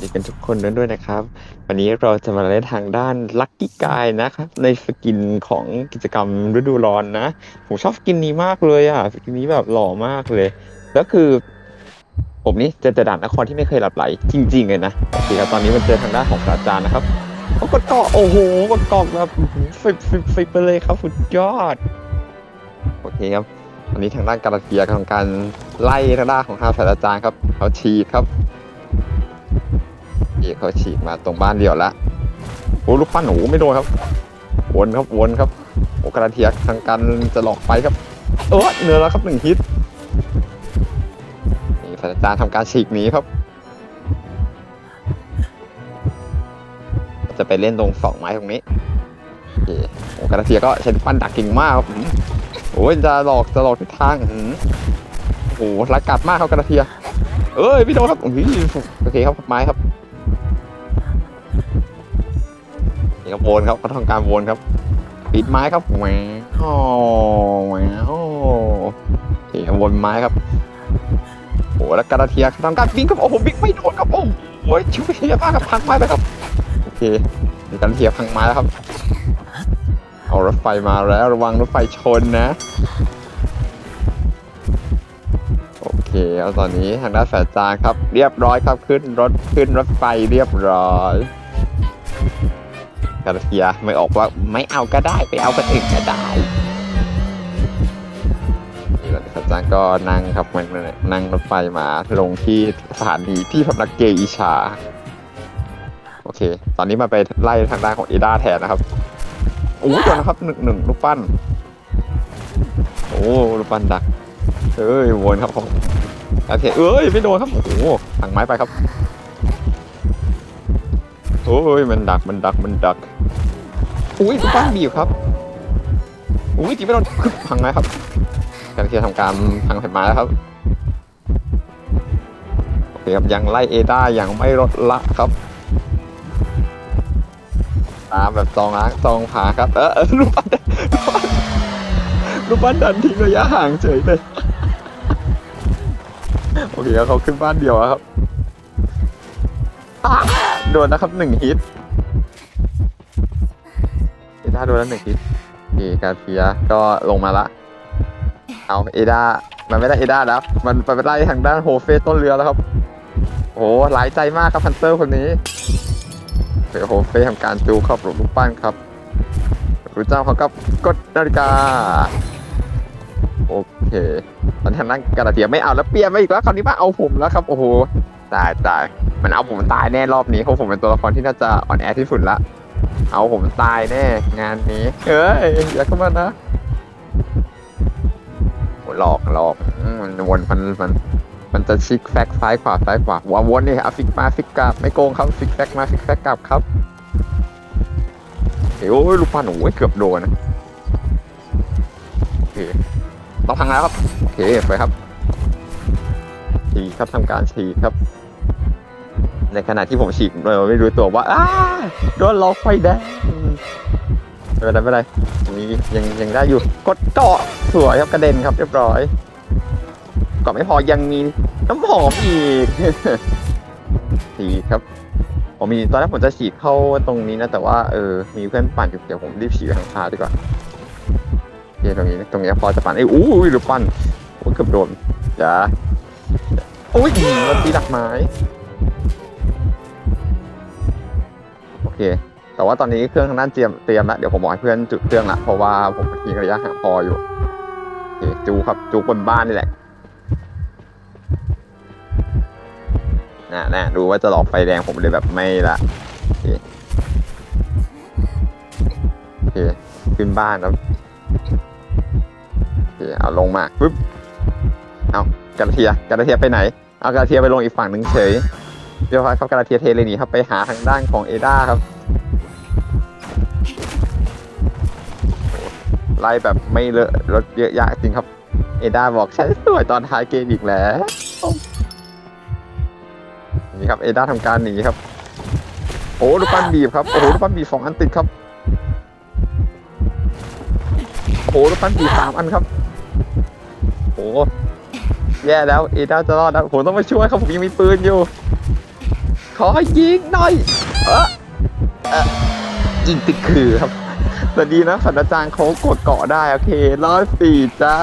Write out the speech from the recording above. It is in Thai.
ดีกันทุกคนด้วยด้วยนะครับ วันนี้เราจะมาเล่นทางด้านลั c กี้กายนะครับ ในสกินของกิจกรรมฤดูร้อนนะ ผมชอบสกินนี้มากเลยอะสกินนี้แบบหล่อมากเลย แล้วคือ ผมนี่เจอแต่ด่านนครที่ไม่เคยหลับไหล จริง ๆ เลยนะโอเคครับตอนนี้มันเจอทางด้านของศาสตราจารย์นะครับเขากดเกาะโอ้โหกดเกาะแบบฟิบฟิบฟิบไปเลยครับสุดยอดโอเคครับวันนี้ทางด้านการเกียร์ของการไล่ทางด้านของทางศาสตราจารย์ครับเขาฉีดครับ นี่เขาฉีดมาตรงบ้านเดียวละโอ้ลูกปั้นหนูไม่โดนครับ วนครับวนครับโอ้กระเทียทางการจะหลอกไปครับเออเนื้อแล้วครับหนึ่งฮิตนี่ศาสตราจารย์ทำการฉีกหนีครับ จะไปเล่นตรงสองไม้ตรงนี้โอเคโอ้กระเทียก็ใช้ปั้นดักเก่งมากครับโอ้ยจะหลอกจะหลอกทิศทางโอ้โหร้ายกาจมากครับกระเทีย เอ้ยพี่โดนครับโอ้ยโอเคครับไม้ครับ ครับโวนครับเขาทำการโวนครับ ปิดไม้ครับแหววแหววโอเคครับวนไม้ครับโอ้แล้วกระเทียทำการวิ่งครับโอ้โหวิ่งไม่โดนครับโอ้โหชิวเทียมากครับพังไม้ไปครับโอเคกระเทียพังไม้แล้วครับ เอารถไฟมาแล้วระวังรถไฟชนนะโอเคเอาตอนนี้ทางด้านแสจางครับ เรียบร้อยครับขึ้นรถขึ้นรถไฟเรียบร้อย กาเทียไม่ออกว่าไม่เอาก็ได้ไปเอากันอื่นก็ได้นี่แหละแสจางก็นั่งครับมันนั่งรถไฟมาลงที่สถานีที่พำนักเกอิชา โอเค ตอนนี้มาไปไล่ทางด้านของเอดาแทนนะครับโอ้โหเดี๋ยนะครับหนึ่งหนึ่งลูกปั้น โอ้ลูกปั้นดักเอ้ยวนครับผมโอเคเอ้ยไม่โดนครับโอ้โหถังไม้ไปครับ โอ้ยมันดักมันดักมันดักอุ้ยลูกปั้นบีบครับอุ้ยจีไม่โดนคึบพังไม้ครับการที่จะทำการพังแผ่นไม้แล้วครับโอเคครับยังไล่เอด้ายังไม่ลดละครับตามแบบซองล้างซองผาครับ เออเอรูปปั้นรูปปั้นดันทิ้งระยะห่างเฉยเลยโอเคครับเขาขึ้นบ้านเดียวครับ โดนนะครับหนึ่งฮิตเอด้าโดนแล้วหนึ่งฮิตโอกาเทียก็ลงมาละ เอาเอด้ามันไม่ได้เอด้าแล้ว มันไปไล่ทางด้านโฮเฟต้นเรือแล้วครับ โอ้หลายใจมากครับพันเตอร์คนนี้เดี๋ยโฮเฟทำการจูเข้าปลุกลูกปั้นครับรู้เจ้าเขาก็กดนาฬิกา โอเค ตอนนี้ทางนั้นกระเทียไม่เอาแล้วเปลี่ยนมาอีกแล้วคราวนี้มาเอาผมแล้วครับ โอ้โห ตายตายมันเอาผมตายแน่รอบนี้เพราะผมเป็นตัวละครที่น่าจะอ่อนแอที่สุดละ เอาผมตายแน่ งานนี้เอ้ยอย่าเข้ามานะหลอกหลอกมันวนมันมัน มันจะชิกแฟกซ้ายขวาซ้ายขวาวนวนนี่เอาฟิกมาฟิกกลับไม่โกงครับฟิกแฟกมาฟิกแฟกกลับครับเฮ้ยโอ้ยลูกปันโอ้ยเกือบโดนนะโอเคต้องพังแล้วครับ โอเคไปครับ ฉีกครับทำการฉีกครับ ในขณะที่ผมฉีกโดยไม่รู้ตัวว่าอ้าโดนล็อกไฟแดงไม่เป็นไรไม่เป็นไรมียังยังได้อยู่กดเกาะสวยครับกระเด็นครับเรียบร้อยก่อนไม่พอยังมีน้ำหอมอีกสีครับ ผมมีตอนแรกผมจะฉีดเข้าตรงนี้นะ แต่ว่าเออมีเพื่อนปั่นอยู่เดี๋ยวผมรีบฉีดไปทางคาดีกว่าเคตรงนี้ตรงนี้พอจะปั่นไอ้อู้ยหรือปั่นโอ้เกือบโดนอย่าอุ้ยมันตีดักไม้ โอเค แต่ว่าตอนนี้เครื่องทางด้านเตรียมเตรียมแล้วเดี๋ยวผมบอกให้เพื่อนจุดเครื่องละเพราะว่าผมทิ้งระยะห่างพออยู่โอเคจูครับจูบนบ้านนี่แหละน่ะน่ะดูว่าจะหลอกไฟแดงผมเลยแบบไม่ละโอเคโอเคขึ้นบ้านครับโอเคเอาลงมาปึ๊บเอากระเทียกระเทียไปไหน เอากระเทียไปลงอีกฝั่งหนึ่งเฉยเดี๋ยวครับกระเทียเทเลยนี่ครับไปหาทางด้านของเอด้าครับไล่แบบไม่เลอะรถเยอะแยะจริงครับ เอด้าบอกใช้สวยตอนท้ายเกมอีกแล้วนี่ครับเอด้าทำการหนีครับโอ้ลูกปั้นบีบครับโอ้โหลูกปั้นบีบสองอันติดครับโอ้ลูกปั้นบีบสามอันครับโอ้ แย่แล้วเอด้าจะรอดแล้วผมต้องมาช่วยเขาผมยังมีปืนอยู่ ขอยิงหน่อยเออเออยิงติดคือครับแต่ดีนะสัตว์อาจารย์เขากดเกาะได้ โอเคร้อยสี่จ้า